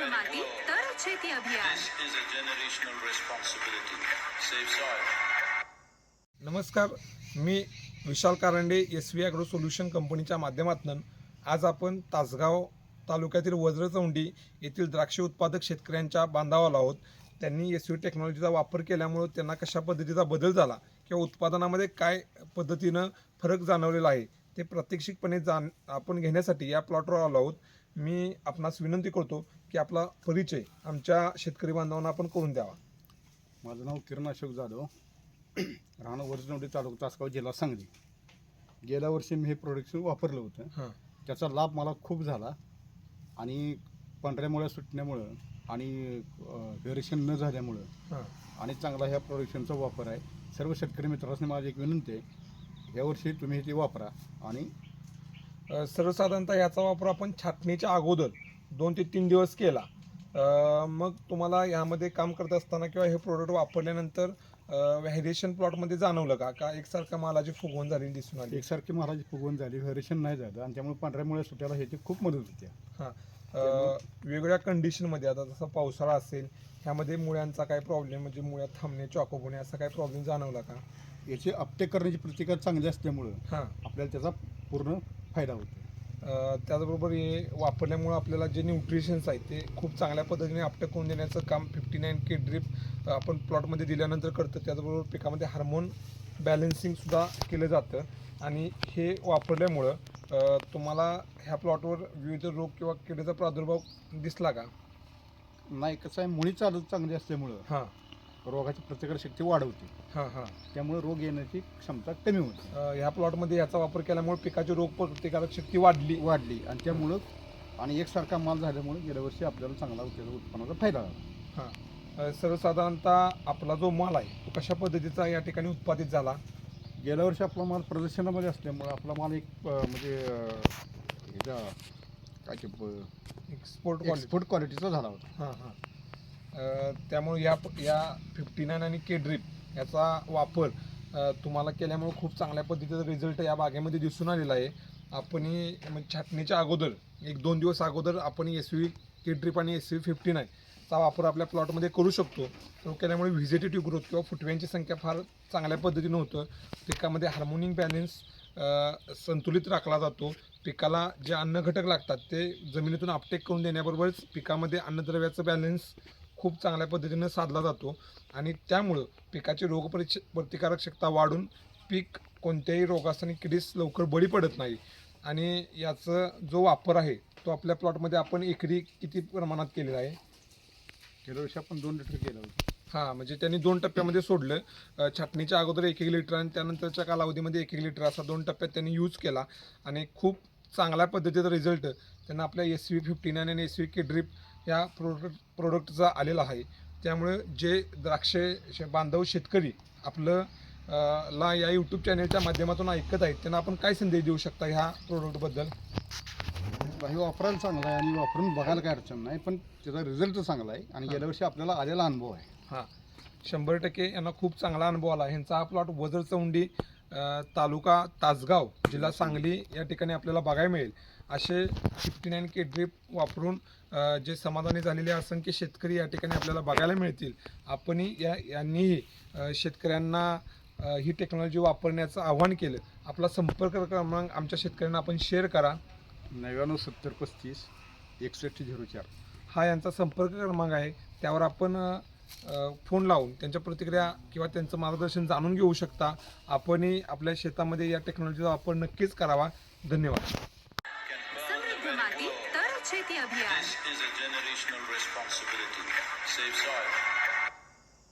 माती तर शेती अभियान. नमस्कार मी Vishal Karande S V agro solution कंपनीच्या माध्यमातून आज आपण तासगाव तालुक्यातील वज्रचौंडी येथील द्राक्ष उत्पादक शेतकऱ्यांच्या बांधावाला आहोत. त्यांनी एस व्ही टेक्नॉलॉजीचा वापर केल्यामुळं त्यांना कशा पद्धतीचा बदल झाला किंवा उत्पादनामध्ये काय पद्धतीनं फरक जाणवलेला आहे ते प्रात्यक्षिकपणे जाण आपण घेण्यासाठी या प्लॉटवर आलो आहोत. मी आपणास विनंती करतो की आपला परिचय आमच्या शेतकरी बांधवांना आपण करून द्यावा. माझं नाव किरण अशोक जाधव. राहणं वर्जनवडी तालुका तासगाव जिल्हा सांगली. गेल्या वर्षी मी हे प्रोडक्शन वापरलं होतं. हां. त्याचा लाभ मला खूप झाला. आणि पांढऱ्या मुळ्या सुटण्यामुळं आणि व्हेरिएशन न झाल्यामुळं हां. आणि चांगला ह्या प्रोडक्शनचा वापर आहे. सर्व शेतकरी मित्रांनी माझी एक विनंती आहे यावर्षी तुम्ही ते वापरा आणि अ, सर्वसाधारणतः याचा वापर आपण छाटणीच्या अगोदर दोन ते तीन दिवस केला. अ, मग तुम्हाला यामध्ये काम करत असताना किंवा हे प्रोडक्ट वापरल्यानंतर व्हॅरिएशन प्लॉटमध्ये जाणवलं का? का एकसारखा मालाची फुगवण झालेली दिसून आली? एकसारखी महाराज फुगवून झाली व्हेरिएशन नाही झालं आणि त्यामुळे पांढऱ्या मुळ्या सुटायला ह्याची खूप मदत होते. हां. वेगवेगळ्या कंडिशनमध्ये आता जसं पावसाळा असेल ह्यामध्ये मुळ्यांचा काय प्रॉब्लेम म्हणजे मुळ्यात थांबणे चॉकअप होणे असा काय प्रॉब्लेम जाणवला का? याची अपटेक करण्याची प्रतिकार चांगली असल्यामुळं हां. आपल्याला त्याचा पूर्ण फायदा होतो. त्याचबरोबर हे वापरल्यामुळं आपल्याला जे न्यूट्रिशन्स आहेत ते खूप चांगल्या पद्धतीने आपटक करून देण्याचं काम फिफ्टी नाईन के ड्रिप आपण प्लॉटमध्ये दिल्यानंतर करतं. त्याचबरोबर पिकामध्ये हार्मोन बॅलन्सिंगसुद्धा केलं जातं. आणि हे वापरल्यामुळं तुम्हाला ह्या प्लॉटवर विविध रोग किंवा किडीचा प्रादुर्भाव दिसला का? नाही कसं आहे मुळी चालत चांगली असल्यामुळं. हां. रोगाची प्रतिकारशक्ती वाढवते. हां हां. त्यामुळे रोग येण्याची क्षमता कमी होते. अ, ह्या प्लॉटमध्ये याचा वापर केल्यामुळे पिकाची रोग प्रतिकारक शक्ती वाढली. वाढली. आणि त्यामुळं आणि एकसारखा माल झाल्यामुळे गेल्या वर्षी आपल्याला चांगला त्याचा उत्पन्नाचा फायदा झाला. हां. अ, सर्वसाधारणतः आपला जो माल आहे तो कशा पद्धतीचा या ठिकाणी उत्पादित झाला? गेल्या वर्षी आपला माल प्रदर्शनामध्ये असल्यामुळं आपला माल एक अं, म्हणजे अं, काय ते एक्सपोर्ट क्वालिटी एक्सपोर्ट क्वालिटीचा झाला होता. हां हां. त्यामुळे या या फिफ्टी नाईन आणि के ड्रीप याचा वापर तुम्हाला केल्यामुळे खूप चांगल्या पद्धतीचा रिझल्ट या बागेमध्ये दिसून आलेला आहे. आपण म्हणजे छाटणीच्या अगोदर एक दोन दिवस अगोदर आपण एस व्ही के ड्रीप आणि एस व्ही फिफ्टी नाईनचा वापर आपल्या प्लॉटमध्ये करू शकतो. तो केल्यामुळे व्हिजिटेटिव्ह ग्रोथ किंवा फुटव्यांची संख्या फार चांगल्या पद्धतीनं होतं. पिकामध्ये हार्मोनिक बॅलेन्स संतुलित राखला जातो. पिकाला जे अन्न घटक लागतात ते जमिनीतून अपटेक करून देण्याबरोबरच पिकामध्ये अन्नद्रव्याचं बॅलन्स खूप चांगल्या पद्धतीनं साधला जातो. आणि त्यामुळं पिकाची रोगपरिच प्रतिकारक क्षमता वाढून पीक कोणत्याही रोगास आणि किडीस लवकर बळी पडत नाही. आणि याचं जो वापर आहे तो आपल्या प्लॉटमध्ये आपण एकरी किती प्रमाणात केलेला आहे? गेल्या वर्षी आपण दोन लिटर केलं होतं. हां म्हणजे त्यांनी दोन टप्प्यामध्ये सोडलं. छाटणीच्या अगोदर एक एक लिटर आणि त्यानंतरच्या कालावधीमध्ये एक एक लिटर असा दोन टप्प्यात त्यांनी यूज केला. आणि खूप चांगल्या पद्धतीचा रिझल्ट त्यांना आपल्या एस व्ही फिफ्टी नाईन आणि एस व्ही के ड्रिप या प्रोडक्ट प्रोडक्टचा आलेला आहे. त्यामुळे जे द्राक्ष शे- बांधव शेतकरी आपलं ला या यूट्यूब चॅनलच्या माध्यमातून ऐकत आहेत त्यांना आपण काय संदेश देऊ शकता ह्या प्रोडक्टबद्दल हे वापरायला चांगला आहे आणि वापरून बघायला काय अडचण नाही पण त्याचा रिझल्ट चांगला आहे आणि गेल्या वर्षी आपल्याला आलेला अनुभव आहे. हां. शंभर टक्के यांना खूप चांगला अनुभव आला. ह्यांचा हा प्लॉट वजर चौंडी तालुका तासगाव जिल्हा सांगली या ठिकाणी आपल्याला बघायला मिळेल. असे फिफ्टी नाईन के ड्रिप वापरून जे समाधानी झालेले असंख्य शेतकरी या ठिकाणी आपल्याला बघायला मिळतील. आपणही या यांनीही शेतकऱ्यांना ही टेक्नॉलॉजी वापरण्याचं आव्हान केलं. आपला संपर्क क्रमांक आमच्या शेतकऱ्यांना आपण शेअर करा. नव्याण्णव सत्तर पस्तीस एकसष्ट झिरो चार. हा यांचा संपर्क क्रमांक आहे. त्यावर आपण फोन लावून त्यांच्या प्रतिक्रिया किंवा त्यांचं मार्गदर्शन जाणून घेऊ शकता. आपणही आपल्या शेतामध्ये या टेक्नॉलॉजीचा वापर नक्कीच करावा. धन्यवाद. शेती अभियान.